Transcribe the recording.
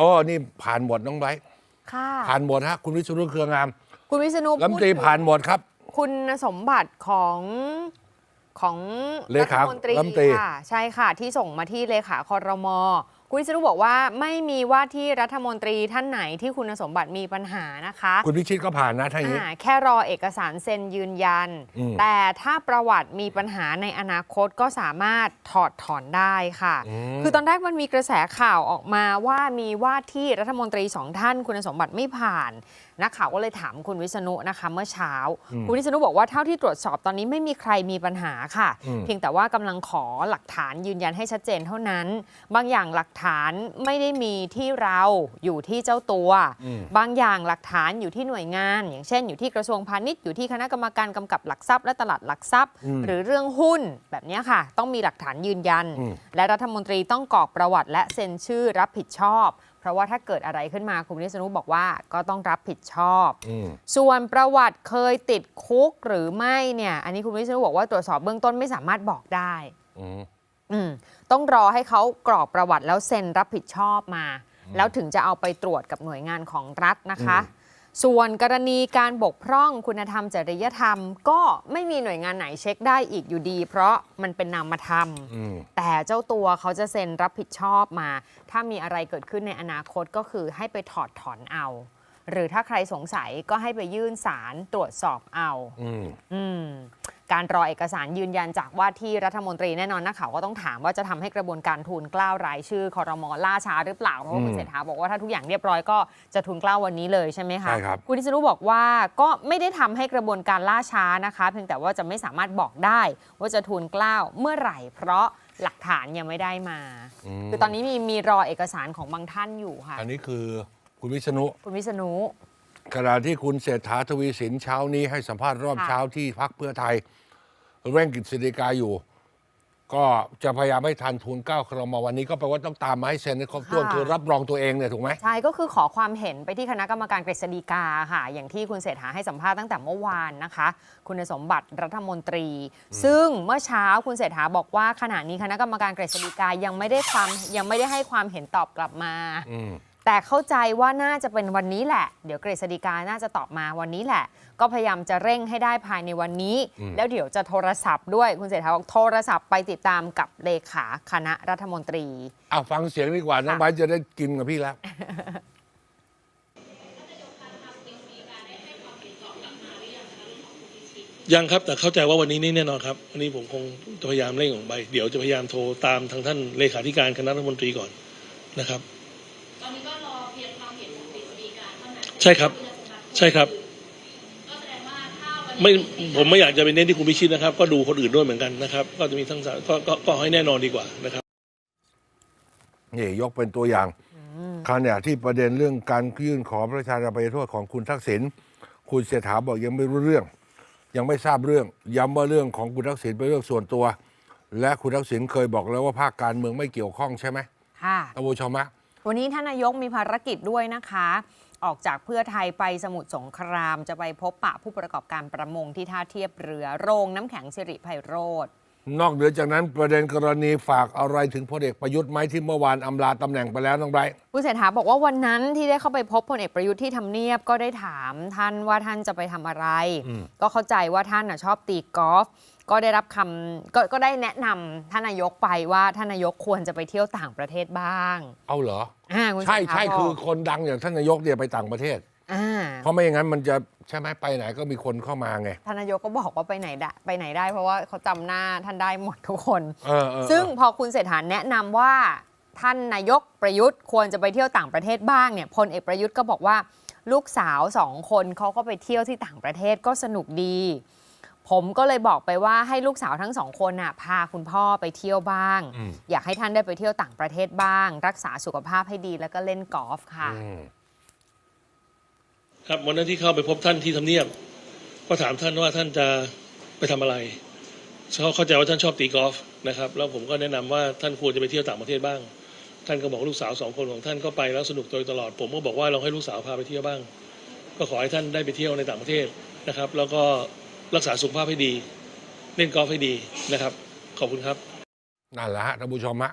อ๋อนี่ผ่านหมดน้องไบร์ทค่ะ ผ่านหมดฮะคุณวิศนุเครืองามคุณวิษณุรัฐมนตรีพูดถึงผ่านหมดครับ คุณสมบัติของของเลขาฐมนตรีรัฐมนตรี ค่ะ ใช่ค่ะ ที่ส่งมาที่เลขาคอรมอ คุณวิษณุบอกว่าไม่มีว่าที่รัฐมนตรีท่านไหนที่คุณสมบัติมีปัญหานะคะคุณพิชิตก็ผ่านนะถ้าอย่างนี้อ่าแค่รอเอกสารเซ็นยืนยัน อืม แต่ถ้าประวัติมีปัญหาในอนาคตก็สามารถถอดถอนได้ค่ะอืมคือตอนแรกมันมีกระแสข่าวออกมาว่ามีว่าที่รัฐมนตรีสองท่านคุณสมบัติไม่ผ่านนักข่าวก็เลยถามคุณวิษณุนะคะเมื่อเช้าคุณวิษณุบอกว่าเท่าที่ตรวจสอบตอนนี้ไม่มีใครมีปัญหาค่ะ อืม เพียงแต่ว่ากำลังขอหลักฐานยืนยันให้ชัดเจนเท่านั้น บางอย่างหลักฐานไม่ได้มีที่เราอยู่ที่เจ้าตัวอืมบางอย่างหลักฐานอยู่ที่หน่วยงาน อย่างเช่น อยู่ที่กระทรวงพาณิชย์อยู่ที่คณะกรรมการกำกับหลักทรัพย์และตลาดหลักทรัพย์อืมหรือเรื่องหุ้นแบบเนี้ยค่ะ ต้องมีหลักฐานยืนยันอืมและรัฐมนตรีต้องกรอกประวัติ และเซ็นชื่อรับผิดชอบเพราะว่าถ้าเกิดอะไรขึ้นมาคุณวิษณุบอกว่าก็ต้องรับผิดชอบอืมส่วนประวัติเคยติดคุกหรือไม่เนี่ย อันนี้คุณวิษณุบอกว่าตรวจสอบเบื้องต้นไม่สามารถบอกได้อืมอืม ต้องรอให้เขากรอกประวัติแล้วเซ็นรับผิดชอบมา แล้วถึงจะเอาไปตรวจกับหน่วยงานของรัฐนะคะ ส่วนกรณีการบกพร่องคุณธรรมจริยธรรม ก็ไม่มีหน่วยงานไหนเช็คได้อีกอยู่ดี เพราะมันเป็นนามธรรมอืมแต่เจ้าตัวเขาจะเซ็นรับผิดชอบมา ถ้ามีอะไรเกิดขึ้นในอนาคตก็คือให้ไปถอดถอนเอา หรือถ้าใครสงสัยก็ให้ไปยื่นสารตรวจสอบเอา อืมอืม การรอเอกสารยืนยันจากว่าที่รัฐมนตรีแน่นอนนักข่าวก็ต้องถามว่าจะทำให้กระบวนการทูลเกล้ารายชื่อคอรมอล่าช้าหรือเปล่าเพราะว่าคุณอืมเศรษฐาบอกว่าถ้าทุกอย่างเรียบร้อยก็จะทูลเกล้าวันนี้เลยใช่ไหมคะใช่ครับคุณทิศนุบอกว่าก็ไม่ได้ทำให้กระบวนการล่าช้านะคะ เพียงแต่ว่าจะไม่สามารถบอกได้ว่าจะทูลเกล้าเมื่อไหร่ เพราะหลักฐานยังไม่ได้มามคือตอนนี้มีมีรอเอกสารของบางท่านอยู่ค่ะ อันนี้คือคุณวิษณุ คุณวิษณุขณะที่คุณเศรษฐาทวีสินเช้านี้ให้สัมภาษณ์รอบค่ะเช้าที่พักเพื่อไทย เร่งกฤษฎีกาอยู่ ก็จะพยายามให้ทันทุนเก้าครมวันนี้ก็แปลว่าต้องตามมาให้เซ็นให้ครบถ้วนคือรับรองตัวเองเนี่ยถูกไหม ใช่ก็คือขอความเห็นไปที่คณะกรรมการกฤษฎีกาค่ะ อย่างที่คุณเศรษฐาให้สัมภาษณ์ตั้งแต่เมื่อวานนะคะ คุณสมบัติรัฐมนตรี ซึ่งเมื่อเช้าคุณเศรษฐาบอกว่าขณะนี้คณะกรรมการกฤษฎีกายังไม่ได้ความยังไม่ได้ให้ความเห็นตอบกลับมา อืม แต่เข้าใจว่าน่าจะเป็นวันนี้แหละ เดี๋ยวกฤษฎีกาน่าจะตอบมาวันนี้แหละ ก็พยายามจะเร่งให้ได้ภายในวันนี้อืมแล้วเดี๋ยวจะโทรศัพท์ด้วยคุณเศรษฐาบอกโทรศัพท์ไปติดตามกับเลขาคณะรัฐมนตรีเอาฟังเสียงดีกว่าน้องค่ะไบร์ทจะได้กินกับพี่แล้ว ยังครับ แต่เข้าใจว่าวันนี้นี่แน่นอนครับวันนี้ผมคงจะพยายามเร่งออกไป เดี๋ยวจะพยายามโทรตามทางท่านเลขาธิการคณะรัฐมนตรีก่อนนะครับ ใช่ครับ ใช่ครับก็แสดงว่าถ้าวันไม่นี้ผมไม่อยากจะไปเน้นที่คุณพิชิตนะครับ ก็ดูคนอื่นด้วยเหมือนกันนะครับ ก็จะมีทั้งสามก็ก็ก็ให้แน่นอนดีกว่านะครับ นี่ยกเป็นตัวอย่างขณะที่ประเด็นเรื่องการยื่นขอพระราชทานอภัยโทษของคุณทักษิณคุณเศรษฐาบอกยังไม่รู้เรื่อง ยังไม่ทราบเรื่องย้ำว่าเรื่องของคุณทักษิณเป็นเรื่องส่วนตัว และคุณทักษิณเคยบอกแล้วว่าภาคการเมืองไม่เกี่ยวข้องใช่ไหมค่ะท่านผู้ชมฮะวันนี้ท่านนายกมีภารกิจด้วยนะคะ ออกจากเพื่อไทยไปสมุทรสงครามจะไปพบปะผู้ประกอบการประมงที่ท่าเทียบเรือโรงน้ำแข็งสิริไพโรธนอกเหนือจากนั้นประเด็นกรณีฝากอะไรถึงพลเอกประยุทธ์ไหมที่เมื่อวานอำลาตำแหน่งไปแล้วน้องไบรท์คุณเศรษฐาบอกว่าวันนั้นที่ได้เข้าไปพบพลเอกประยุทธ์ที่ทำเนียบก็ได้ถามท่านว่าท่านจะไปทำอะไร ก็เข้าใจว่าท่านน่ะชอบตีกอล์ฟก็ได้รับคำกก็ได้แนะนำท่านนายกไปว่าท่านนายกควรจะไปเที่ยวต่างประเทศบ้าง เอาเหรอ อ่าคุณเศรใช่ษฐาใช่บกคือคนดังอย่างท่านนายกเนี่ยไปต่างประเทศ อ่าเพราะไม่อย่างนั้นมันจะใช่ไหมไปไหนก็มีคนเข้ามาไงท่านนายกก็บอกว่าไปไหนได้ไปไหนได้ เพราะว่าเขาจำหน้าท่านได้หมดทุกคน เออเออซึ่งพอคุณเศรษฐาแนะนำว่า ท่านนายกประยุทธ์ควรจะไปเที่ยวต่างประเทศบ้างเนี่ยพลเอกประยุทธ์ก็บอกว่า ลูกสาวสองคนเขาก็ไปเที่ยวที่ต่างประเทศก็สนุกดี ผมก็เลยบอกไปว่าให้ลูกสาวทั้งสองคนน่ะพาคุณพ่อไปเที่ยวบ้าง อืม อยากให้ท่านได้ไปเที่ยวต่างประเทศบ้าง รักษาสุขภาพให้ดีแล้วก็เล่นกอล์ฟค่ะ อืม ครับวันนั้นที่เข้าไปพบท่านที่ทำเนียบก็ถามท่านว่าท่านจะไปทำอะไรเขาเข้าใจว่าท่านชอบตีกอล์ฟนะครับ แล้วผมก็แนะนำว่าท่านควรจะไปเที่ยวต่างประเทศบ้าง ท่านก็บอกลูกสาวสองคนของท่านก็ไปแล้วสนุกโดยตลอด ผมก็บอกว่าเราให้ลูกสาวพาไปเที่ยวบ้าง ก็ขอให้ท่านได้ไปเที่ยวในต่างประเทศนะครับ แล้วก็ รักษาสุขภาพให้ดี เล่นกอล์ฟให้ดีนะครับ ขอบคุณครับ นั่นแหละฮะท่านผู้ชมฮะ